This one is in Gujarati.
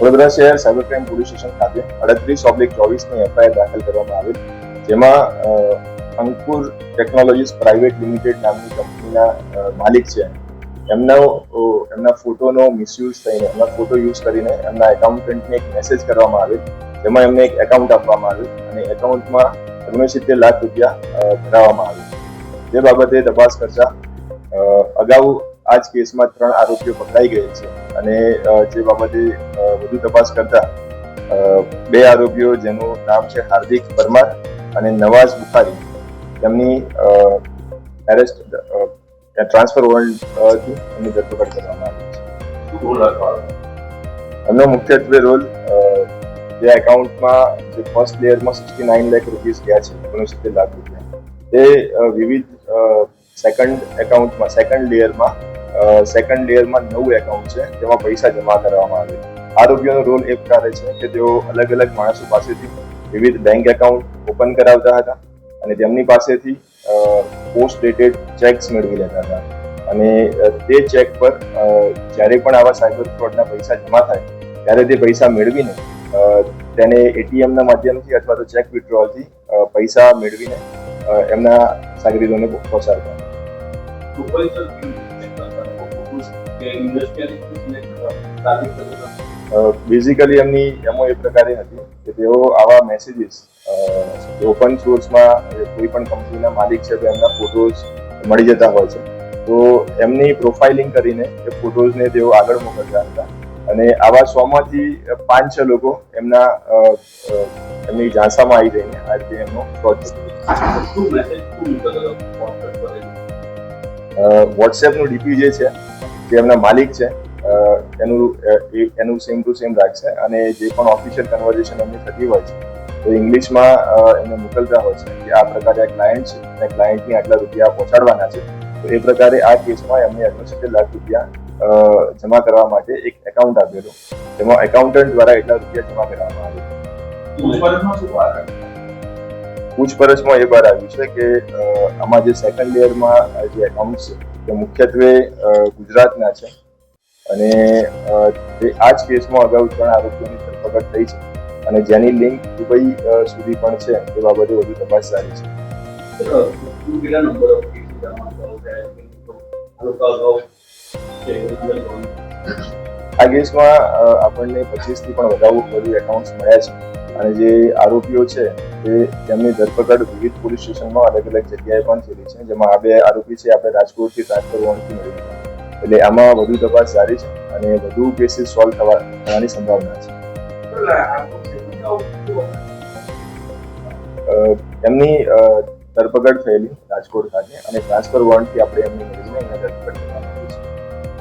વડોદરા શહેર સાયબર ક્રાઇમ પોલીસ સ્ટેશન ખાતે અડત્રીસ ઓબ્લિક ચોવીસની એફઆઈઆર દાખલ કરવામાં આવેલ જેમાં અંકુર ટેકનોલોજીસ પ્રાઇવેટ લિમિટેડ નામની કંપનીના માલિક છે. એમનો એમના ફોટોનો મિસયુઝ થઈને, એમના ફોટો યુઝ કરીને એમના એકાઉન્ટન્ટને એક મેસેજ કરવામાં આવેલ જેમાં એમને એક એકાઉન્ટ આપવામાં આવ્યું અને એકાઉન્ટમાં ઓગણસિત્તેર લાખ રૂપિયા ભરાવવામાં આવ્યું. જે બાબતે તપાસ કરતા અગાઉ આ જ કેસમાં ત્રણ આરોપીઓ પકડાઈ ગયેલ છે. અને જે બાબતે વધુ તપાસ કરતા બે આરોપીઓ જેનું નામ છે હાર્દિક પરમાર અને નવાઝ બુખારી. તેમની એરેસ્ટ ટ્રાન્સફર વોરંટથી એમની ધરપકડ કરવામાં આવી છે. એમનો મુખ્યત્વે રોલ જે એકાઉન્ટમાં જે ફર્સ્ટ લેયરમાં સિક્સટી નાઇન લાખ રૂપીસ ગયા છે ઓગણસિત્તેર લાખ રૂપિયા. તે વિવિધ સેકન્ડ એકાઉન્ટમાં સેકન્ડ લેયરમાં સેકન્ડ લેયરમાં નવું એકાઉન્ટ છે, જેમાં પૈસા જમા કરવામાં આવે. આરોગ્યનો રોલ એ પ્રકારે છે કે તેઓ અલગ અલગ માણસો પાસેથી વિવિધ બેંક એકાઉન્ટ ઓપન કરાવતા હતા અને તેમની પાસેથી પોસ્ટ ડેટેડ ચેક્સ મેળવી લેતા હતા. અને તે ચેક પર જ્યારે પણ આવા સાયબર ફ્રોડના પૈસા જમા થાય, ત્યારે તે પૈસા મેળવીને તેને એટીએમના માધ્યમથી અથવા તો ચેક વિડ્રોલથી પૈસા મેળવીને એમના સાગરીઓને પહોંચાડતા બેઝિકલી એમની એમો એ પ્રકારે હતી કે તેઓ આવા મેસેજીસ ઓપન સોર્સમાં કોઈ પણ કંપનીના માલિક છે તો એમના ફોટોઝ મળી જતા હોય છે. તો એમની પ્રોફાઇલિંગ કરીને એ ફોટોઝને તેઓ આગળ મોકલતા હતા. અને આવા સોમાંથી પાંચ છ લોકો એમના એમની ઝાંસામાં આવી જઈને આ રીતે એમનો ફ્રોડ? વોટ્સએપનું ડીપી જે છે જે એમના માલિક છે એનું એનું સેમ ટુ સેમ રાખશે અને જે પણ ઓફિશિયલ કન્વર્ઝેશન એમની થતી હોય છે તો ઇંગ્લિશમાં એમને મોકલતા હોય છે કે આ પ્રકારે આ ક્લાયન્ટ છે અને ક્લાયન્ટની આટલા રૂપિયા પહોંચાડવાના છે તો એ પ્રકારે આ કેસમાં એમને ઓગણસિત્તેર લાખ રૂપિયા જમા કરવા માટે એક એકાઉન્ટ આપેલું તેમાં એકાઉન્ટન્ટ દ્વારા એટલા રૂપિયા જમા કરવામાં આવ્યું? પૂછપરછમાં એ બહાર આવ્યું છે કે આમાં જે સેકન્ડ લેયરમાં જે એકાઉન્ટ છે તે મુખ્યત્વે ગુજરાતના છે. અને તે આ જ કેસમાં અગાઉ ત્રણ આરોપીઓની ધરપકડ થઈ છે. અને જેની લિંક દુબઈ સુધી પણ છે, એ બાબતે વધુ તપાસ જારી છે. આ કેસમાં આપણને પચીસથી પણ વધારે વધુ એકાઉન્ટ્સ મળ્યા છે. અને જે આરોપીઓ છે, તે તેમની ધરપકડ વિવિધ પોલીસ સ્ટેશનમાં અલગ અલગ જગ્યાએ પણ થયેલી છે, જેમાં આ બે આરોપી છે, આપણે રાજકોટથી ટ્રાન્સફર વોરંટથી મળી એટલે આમાં વધુ તપાસ જારી છે અને વધુ કેસીસ સોલ્વ થવા, થવાની સંભાવના છે. એમની ધરપકડ થયેલી રાજકોટ ખાતે અને ટ્રાન્સફર વોરંટથી આપણે એમની મેળવી